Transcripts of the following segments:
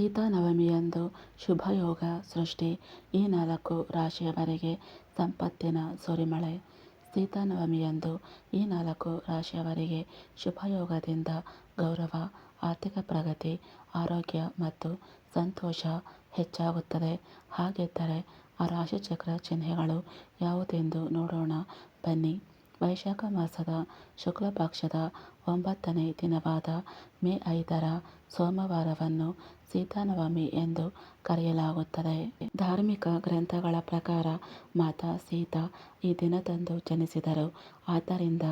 ಸೀತಾನವಮಿಯಂದು ಶುಭಯೋಗ ಸೃಷ್ಟಿ ಈ ನಾಲ್ಕು ರಾಶಿಯವರಿಗೆ ಸಂಪತ್ತಿನ ಸುರಿಮಳೆ. ಸೀತಾನವಮಿಯಂದು ಈ ನಾಲ್ಕು ರಾಶಿಯವರಿಗೆ ಶುಭಯೋಗದಿಂದ ಗೌರವ, ಆರ್ಥಿಕ ಪ್ರಗತಿ, ಆರೋಗ್ಯ ಮತ್ತು ಸಂತೋಷ ಹೆಚ್ಚಾಗುತ್ತದೆ. ಹಾಗಿದ್ದರೆ ಆ ರಾಶಿಚಕ್ರ ಚಿಹ್ನೆಗಳು ಯಾವುದೆಂದು ನೋಡೋಣ. ಬನ್ನಿ. ವೈಶಾಖ ಮಾಸದ ಶುಕ್ಲ ಪಕ್ಷದ ಒಂಬತ್ತನೇ ದಿನವಾದ ಮೇ ಐದರ ಸೋಮವಾರವನ್ನು ಸೀತಾನವಮಿ ಎಂದು ಕರೆಯಲಾಗುತ್ತದೆ. ಧಾರ್ಮಿಕ ಗ್ರಂಥಗಳ ಪ್ರಕಾರ ಮಾತಾ, ಸೀತಾ ಈ ದಿನದಂದು ಜನಿಸಿದರು. ಆದ್ದರಿಂದ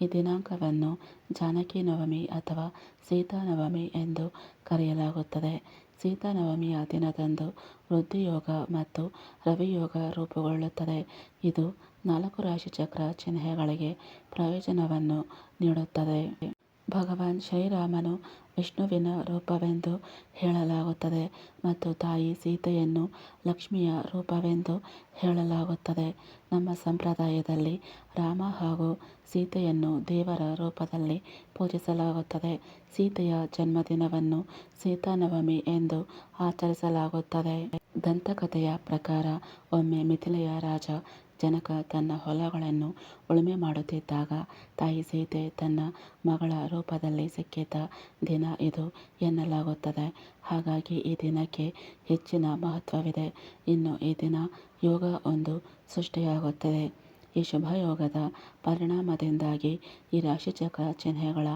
ಈ ದಿನಾಂಕವನ್ನು ಜಾನಕಿ ನವಮಿ ಅಥವಾ ಸೀತಾನವಮಿ ಎಂದು ಕರೆಯಲಾಗುತ್ತದೆ. ಸೀತಾನವಮಿಯ ದಿನದಂದು ವೃದ್ಧಿಯೋಗ ಮತ್ತು ರವಿಯೋಗ ರೂಪುಗೊಳ್ಳುತ್ತದೆ. ಇದು ನಾಲ್ಕು ರಾಶಿಚಕ್ರ ಚಿಹ್ನೆಗಳಿಗೆ ಪ್ರಯೋಜನವನ್ನು ನೀಡುತ್ತದೆ. ಭಗವಾನ್ ಶ್ರೀರಾಮನು ವಿಷ್ಣುವಿನ ರೂಪವೆಂದು ಹೇಳಲಾಗುತ್ತದೆ ಮತ್ತು ತಾಯಿ ಸೀತೆಯನ್ನು ಲಕ್ಷ್ಮಿಯ ರೂಪವೆಂದು ಹೇಳಲಾಗುತ್ತದೆ. ನಮ್ಮ ಸಂಪ್ರದಾಯದಲ್ಲಿ ರಾಮ ಹಾಗೂ ಸೀತೆಯನ್ನು ದೇವರ ರೂಪದಲ್ಲಿ ಪೂಜಿಸಲಾಗುತ್ತದೆ. ಸೀತೆಯ ಜನ್ಮದಿನವನ್ನು ಸೀತಾನವಮಿ ಎಂದು ಆಚರಿಸಲಾಗುತ್ತದೆ. ದಂತಕಥೆಯ ಪ್ರಕಾರ ಒಮ್ಮೆ ಮಿಥಿಲೆಯ ರಾಜ ಜನಕ ತನ್ನ ಹೊಲಗಳನ್ನು ಉಳುಮೆ ಮಾಡುತ್ತಿದ್ದಾಗ, ತಾಯಿ ಸೀತೆ ತನ್ನ ಮಗಳ ರೂಪದಲ್ಲಿ ಸಿಕ್ಕಿದ್ದ ದಿನ ಇದು ಎನ್ನಲಾಗುತ್ತದೆ. ಹಾಗಾಗಿ ಈ ದಿನಕ್ಕೆ ಹೆಚ್ಚಿನ ಮಹತ್ವವಿದೆ. ಇನ್ನು ಈ ದಿನ ಯೋಗ ಒಂದು ಸೃಷ್ಟಿಯಾಗುತ್ತದೆ. ಈ ಶುಭಯೋಗದ ಪರಿಣಾಮದಿಂದಾಗಿ ಈ ರಾಶಿಚಕ್ರ ಚಿಹ್ನೆಗಳ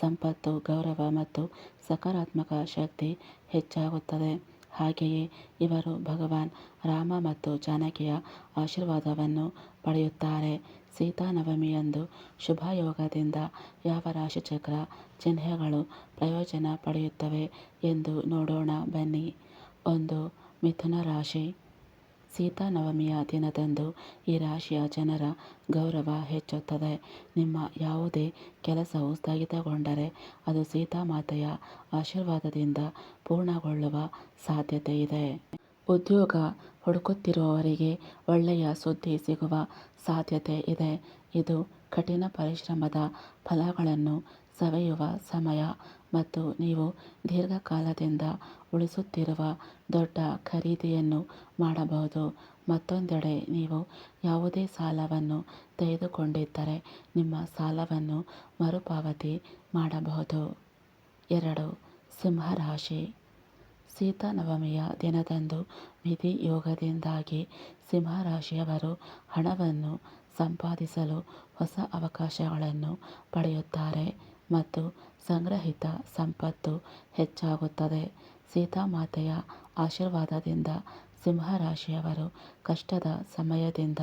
ಸಂಪತ್ತು, ಗೌರವ ಮತ್ತು ಸಕಾರಾತ್ಮಕ ಶಕ್ತಿ ಹೆಚ್ಚಾಗುತ್ತದೆ. ಹಾಗೆಯೇ ಇವರು ಭಗವಾನ್ ರಾಮ ಮತ್ತು ಜಾನಕಿಯ ಆಶೀರ್ವಾದವನ್ನು ಪಡೆಯುತ್ತಾರೆ. ಸೀತಾನವಮಿಯಂದು ಶುಭಯೋಗದಿಂದ ಯಾವ ರಾಶಿಚಕ್ರ ಚಿಹ್ನೆಗಳು ಪ್ರಯೋಜನ ಪಡೆಯುತ್ತವೆ ಎಂದು ನೋಡೋಣ ಬನ್ನಿ. ಒಂದು ಮಿಥುನ ರಾಶಿ. ಸೀತಾನವಮಿಯ ದಿನದಂದು ಈ ರಾಶಿಯ ಜನರ ಗೌರವ ಹೆಚ್ಚುತ್ತದೆ. ನಿಮ್ಮ ಯಾವುದೇ ಕೆಲಸವು ಸ್ಥಗಿತಗೊಂಡರೆ ಅದು ಸೀತಾಮಾತೆಯ ಆಶೀರ್ವಾದದಿಂದ ಪೂರ್ಣಗೊಳ್ಳುವ ಸಾಧ್ಯತೆ ಇದೆ ಉದ್ಯೋಗ ಹುಡುಕುತ್ತಿರುವವರಿಗೆ ಒಳ್ಳೆಯ ಸುದ್ದಿ ಸಿಗುವ ಸಾಧ್ಯತೆ ಇದೆ ಇದು ಕಠಿಣ ಪರಿಶ್ರಮದ ಫಲಗಳನ್ನು ಸವಿಯುವ ಸಮಯ ಮತ್ತು ನೀವು ದೀರ್ಘಕಾಲದಿಂದ ಉಳಿಸುತ್ತಿರುವ ದೊಡ್ಡ ಖರೀದಿಯನ್ನು ಮಾಡಬಹುದು. ಮತ್ತೊಂದೆಡೆ, ನೀವು ಯಾವುದೇ ಸಾಲವನ್ನು ತೆಗೆದುಕೊಂಡಿದ್ದರೆ ನಿಮ್ಮ ಸಾಲವನ್ನು ಮರುಪಾವತಿ ಮಾಡಬಹುದು. ಎರಡು, ಸಿಂಹರಾಶಿ. ಸೀತಾನವಮಿಯ ದಿನದಂದು ವಿಧಿ ಯೋಗದಿಂದಾಗಿ ಸಿಂಹರಾಶಿಯವರು ಹಣವನ್ನು ಸಂಪಾದಿಸಲು ಹೊಸ ಅವಕಾಶಗಳನ್ನು ಪಡೆಯುತ್ತಾರೆ. ಮತ್ತು ಸಂಗ್ರಹಿತ ಸಂಪತ್ತು ಹೆಚ್ಚಾಗುತ್ತದೆ. ಸೀತಾಮಾತೆಯ ಆಶೀರ್ವಾದದಿಂದ ಸಿಂಹರಾಶಿಯವರು ಕಷ್ಟದ ಸಮಯದಿಂದ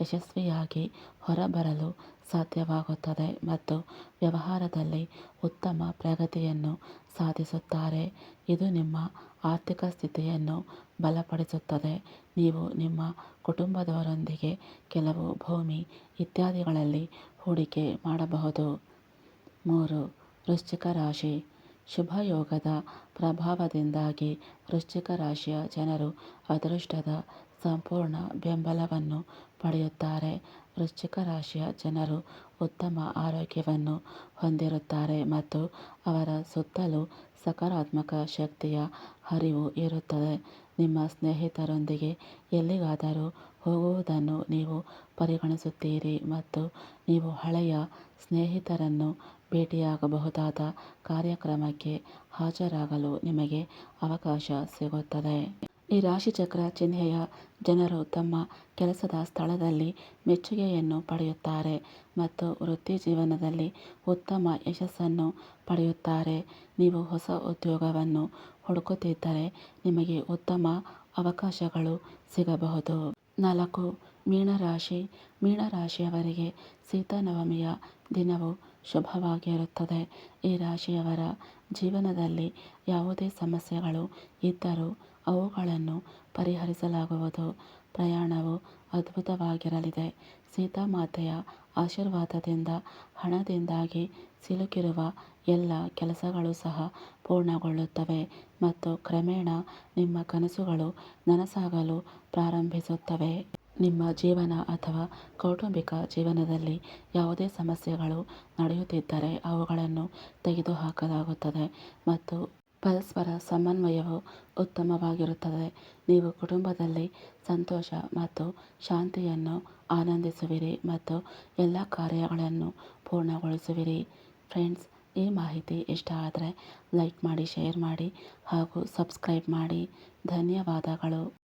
ಯಶಸ್ವಿಯಾಗಿ ಹೊರಬರಲು ಸಾಧ್ಯವಾಗುತ್ತದೆ ಮತ್ತು ವ್ಯವಹಾರದಲ್ಲಿ ಉತ್ತಮ ಪ್ರಗತಿಯನ್ನು ಸಾಧಿಸುತ್ತಾರೆ. ಇದು ನಿಮ್ಮ ಆರ್ಥಿಕ ಸ್ಥಿತಿಯನ್ನು ಬಲಪಡಿಸುತ್ತದೆ. ನೀವು ನಿಮ್ಮ ಕುಟುಂಬದವರೊಂದಿಗೆ ಕೆಲವು ಭೂಮಿ ಇತ್ಯಾದಿಗಳಲ್ಲಿ ಹೂಡಿಕೆ ಮಾಡಬಹುದು. ಮೂರು ವೃಶ್ಚಿಕ ರಾಶಿ. ಶುಭಯೋಗದ ಪ್ರಭಾವದಿಂದಾಗಿ ವೃಶ್ಚಿಕ ರಾಶಿಯ ಜನರು ಅದೃಷ್ಟದ ಸಂಪೂರ್ಣ ಬೆಂಬಲವನ್ನು ಪಡೆಯುತ್ತಾರೆ. ವೃಶ್ಚಿಕ ರಾಶಿಯ ಜನರು ಉತ್ತಮ ಆರೋಗ್ಯವನ್ನು ಹೊಂದಿರುತ್ತಾರೆ ಮತ್ತು ಅವರ ಸುತ್ತಲೂ ಸಕಾರಾತ್ಮಕ ಶಕ್ತಿಯ ಹರಿವು ಇರುತ್ತದೆ. ನಿಮ್ಮ ಸ್ನೇಹಿತರೊಂದಿಗೆ ಎಲ್ಲಿಗಾದರೂ ಹೋಗುವುದನ್ನು ನೀವು ಪರಿಗಣಿಸುತ್ತೀರಿ ಮತ್ತು ನೀವು ಹಳೆಯ ಸ್ನೇಹಿತರನ್ನು ಭೇಟಿಯಾಗಬಹುದಾದ ಕಾರ್ಯಕ್ರಮಕ್ಕೆ ಹಾಜರಾಗಲು ನಿಮಗೆ ಅವಕಾಶ ಸಿಗುತ್ತದೆ. ಈ ರಾಶಿಚಕ್ರ ಚಿಹ್ನೆಯ ಜನರು ತಮ್ಮ ಕೆಲಸದ ಸ್ಥಳದಲ್ಲಿ ಮೆಚ್ಚುಗೆಯನ್ನು ಪಡೆಯುತ್ತಾರೆ ಮತ್ತು ವೃತ್ತಿ ಜೀವನದಲ್ಲಿ ಉತ್ತಮ ಯಶಸ್ಸನ್ನು ಪಡೆಯುತ್ತಾರೆ. ನೀವು ಹೊಸ ಉದ್ಯೋಗವನ್ನು ಹುಡುಕುತ್ತಿದ್ದರೆ ನಿಮಗೆ ಉತ್ತಮ ಅವಕಾಶಗಳು ಸಿಗಬಹುದು. ನಾಲ್ಕು, ಮೀನರಾಶಿ, ಮೀನರಾಶಿಯವರಿಗೆ ಸೀತಾನವಮಿಯ ದಿನವು ಶುಭವಾಗಿರುತ್ತದೆ. ಈ ರಾಶಿಯವರ ಜೀವನದಲ್ಲಿ ಯಾವುದೇ ಸಮಸ್ಯೆಗಳು ಇದ್ದರೂ ಅವುಗಳನ್ನು ಪರಿಹರಿಸಲಾಗುವುದು. ಪ್ರಯಾಣವು ಅದ್ಭುತವಾಗಿರಲಿದೆ. ಸೀತಾಮಾತೆಯ ಆಶೀರ್ವಾದದಿಂದ, ಹಣದಿಂದಾಗಿ ಸಿಲುಕಿರುವ ಎಲ್ಲ ಕೆಲಸಗಳು ಸಹ ಪೂರ್ಣಗೊಳ್ಳುತ್ತವೆ ಮತ್ತು ಕ್ರಮೇಣ ನಿಮ್ಮ ಕನಸುಗಳು ನನಸಾಗಲು ಪ್ರಾರಂಭಿಸುತ್ತವೆ. ನಿಮ್ಮ ಜೀವನ ಅಥವಾ ಕೌಟುಂಬಿಕ ಜೀವನದಲ್ಲಿ ಯಾವುದೇ ಸಮಸ್ಯೆಗಳು ನಡೆಯುತ್ತಿದ್ದರೆ ಅವುಗಳನ್ನು ತೆಗೆದುಹಾಕಲಾಗುತ್ತದೆ ಮತ್ತು ಪರಸ್ಪರ ಸಮನ್ವಯವು ಉತ್ತಮವಾಗಿರುತ್ತದೆ. ನೀವು ಕುಟುಂಬದಲ್ಲಿ ಸಂತೋಷ ಮತ್ತು ಶಾಂತಿಯನ್ನು ಆನಂದಿಸುವಿರಿ ಮತ್ತು ಎಲ್ಲ ಕಾರ್ಯಗಳನ್ನು ಪೂರ್ಣಗೊಳಿಸುವಿರಿ. ಫ್ರೆಂಡ್ಸ್, ಈ ಮಾಹಿತಿ ಇಷ್ಟ ಆದರೆ ಲೈಕ್ ಮಾಡಿ, ಶೇರ್ ಮಾಡಿ ಹಾಗೂ ಸಬ್ಸ್ಕ್ರೈಬ್ ಮಾಡಿ. ಧನ್ಯವಾದಗಳು.